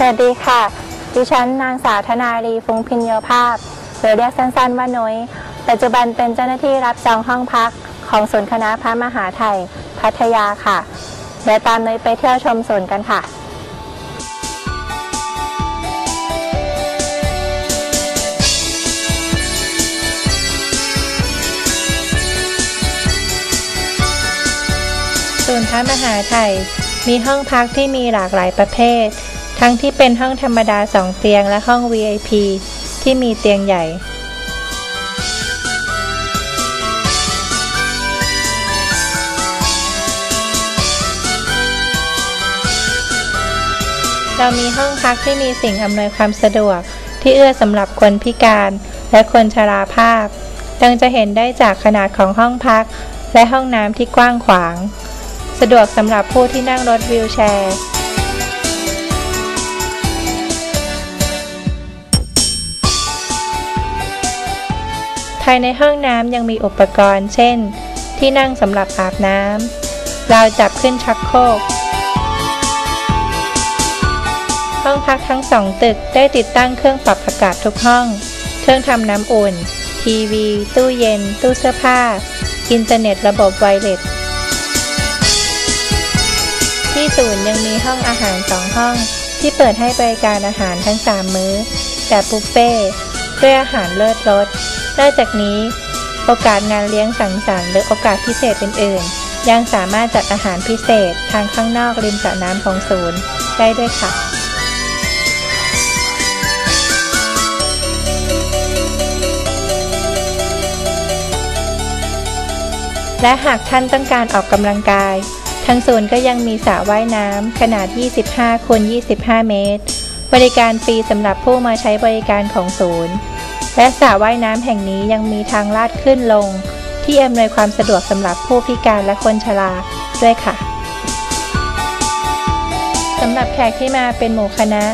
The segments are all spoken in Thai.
สวัสดีค่ะ ดิฉันนางสาวธนารีฟุ้งพินโยภาพหรือเรียกสั้นๆว่านุ้ยปัจจุบันเป็นเจ้าหน้าที่รับจองห้องพักของศูนย์คณะพระมหาไทย พัทยาค่ะเดี๋ยวตามนุ้ยไปเที่ยวชมศูนย์กันค่ะศูนย์พระมหาไทยมีห้องพักที่มีหลากหลายประเภท ทั้งที่เป็นห้องธรรมดาสองเตียงและห้อง VIP ที่มีเตียงใหญ่เรามีห้องพักที่มีสิ่งอำนวยความสะดวก ที่เอื้อสำหรับคนพิการและคนชราภาพ ดังจะเห็นได้จากขนาดของห้องพัก และห้องน้ำที่กว้างขวาง สะดวกสำหรับผู้ที่นั่งรถวีลแชร์ายในห้องน้ำยังมีอุปกรณ์ เช่น ที่นั่งสำหรับอาบน้ำราวจับขึ้นชักโครกห้องพักทั้งสองตึกได้ติดตั้งเครื่องปรับอากาศทุกห้อง เครื่องทำน้ำอุ่น ทีวี ตู้เย็น ตู้เสื้อผ้า อินเทอร์เน็ตระบบไวเลสที่ศูนย์ยังมีห้องอาหารสองห้อง ที่เปิดให้บริการอาหารทั้ง 3 มื้อ แบบบุฟเฟ่ด้วยอาหารเลิศรส นอกจากนี้ โอกาสงานเลี้ยงสังสรรค์หรือโอกาสพิเศษอื่น ๆ ยังสามารถจัดอาหารพิเศษทางข้างนอกริมสระน้ำของศูนย์ได้ด้วยค่ะและหากท่านต้องการออกกำลังกาย ทางศูนย์ก็ยังมีสระว่ายน้ำขนาด 25คูณ25 เมตร บริการฟรีสำหรับผู้มาใช้บริการของศูนย์ และสระว่ายน้ำแห่งนี้ยังมีทางลาดขึ้นลง ที่อำนวยความสะดวกสำหรับผู้พิการและคนชราด้วยค่ะสำหรับแขกที่มาเป็นหมู่คณะ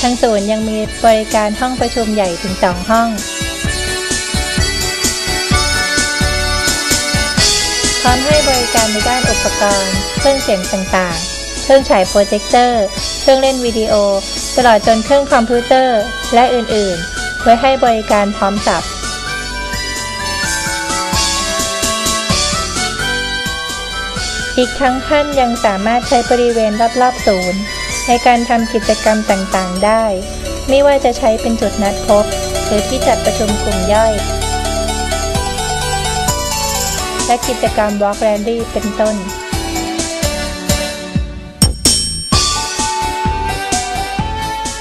ทางศูนย์ยังมีบริการห้องประชุมใหญ่ถึง 2 ห้อง พร้อมให้บริการในด้านอุปกรณ์ เครื่องเสียงต่างๆ เครื่องฉายโปรเจคเตอร์ เครื่องเล่นวิดีโอ ตลอดจนเครื่องคอมพิวเตอร์ และอื่น ๆ ไว้ให้บริการพร้อมสับ อีกทั้งท่านยังสามารถใช้บริเวณรอบๆศูนย์ ในการทำกิจกรรมต่างๆ ได้ ไม่ว่าจะใช้เป็นจุดนัดพบ หรือที่จัดประชุมกลุ่มย่อย และกิจกรรม Walk Rally เป็นต้น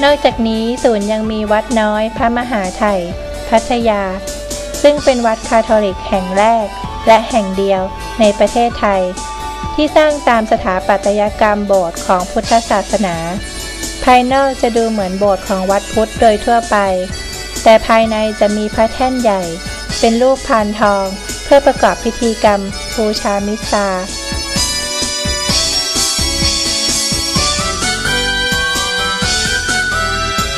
นอกจากนี้ศูนย์ยังมีวัดน้อยพระมหาไทย พัทยา ซึ่งเป็นวัดคาทอลิกแห่งแรก และแห่งเดียวในประเทศไทย ที่สร้างตามสถาปัตยกรรมโบสถ์ของพุทธศาสนา ภายนอกจะดูเหมือนโบสถ์ของวัดพุทธโดยทั่วไป แต่ภายในจะมีพระแท่นใหญ่ เป็นรูปพานทอง เพื่อประกอบพิธีกรรมบูชามิสา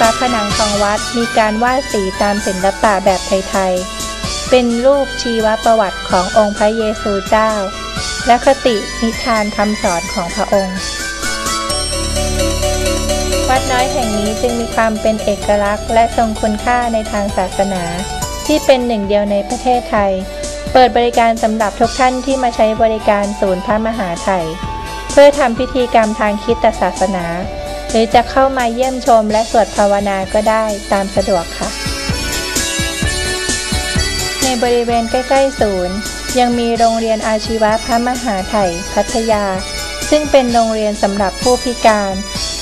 าผนังของวัดมีการวาดสีตามศิลปะแบบไทยๆ เป็นรูปชีวประวัติขององค์พระเยซูเจ้า และคตินิทานคำสอนของพระองค์ วัดน้อยแห่งนี้จึงมีความเป็นเอกลักษณ์ และทรงคุณค่าในทางศาสนา ที่เป็นหนึ่งเดียวในประเทศไทย เปิดบริการสำหรับทุกท่านที่มาใช้บริการศูนย์พระมหาไทย เพื่อทำพิธีกรรมทางคิดตศาสนา หรือจะเข้ามาเยี่ยมชมและสวดภาวนาก็ได้ตามสะดวกค่ะ ในบริเวณใกล้ ๆ ศูนย์ ยังมีโรงเรียนอาชีวะพระมหาไทยพัทยา ซึ่งเป็นโรงเรียนสำหรับผู้พิการ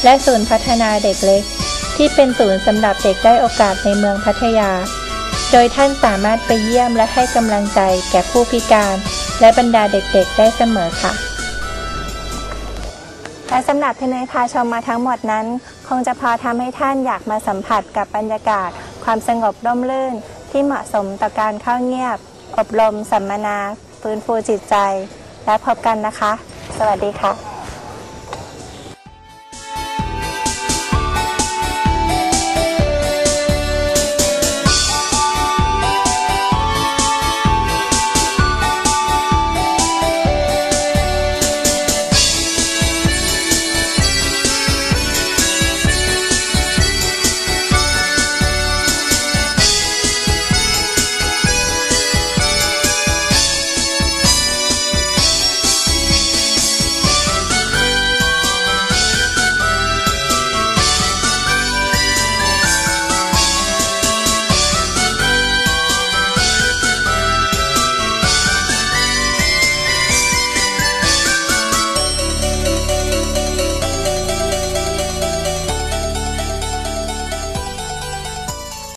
และศูนย์พัฒนาเด็กเล็ก ที่เป็นศูนย์สำหรับเด็กได้โอกาสในเมืองพัทยา โดยท่านสามารถไปเยี่ยมและให้กำลังใจแก่ผู้พิการ และบรรดาเด็กๆ ได้เสมอค่ะ และสำหรับที่เนยพาชมมาทั้งหมดนั้น คงจะพอทำให้ท่านอยากมาสัมผัสกับบรรยากาศ ความสงบร่มรื่น ที่เหมาะสมต่อการเข้าเงียบ อบรมสัมมนา ฟื้นฟูจิตใจ และพบกันนะคะ สวัสดีค่ะ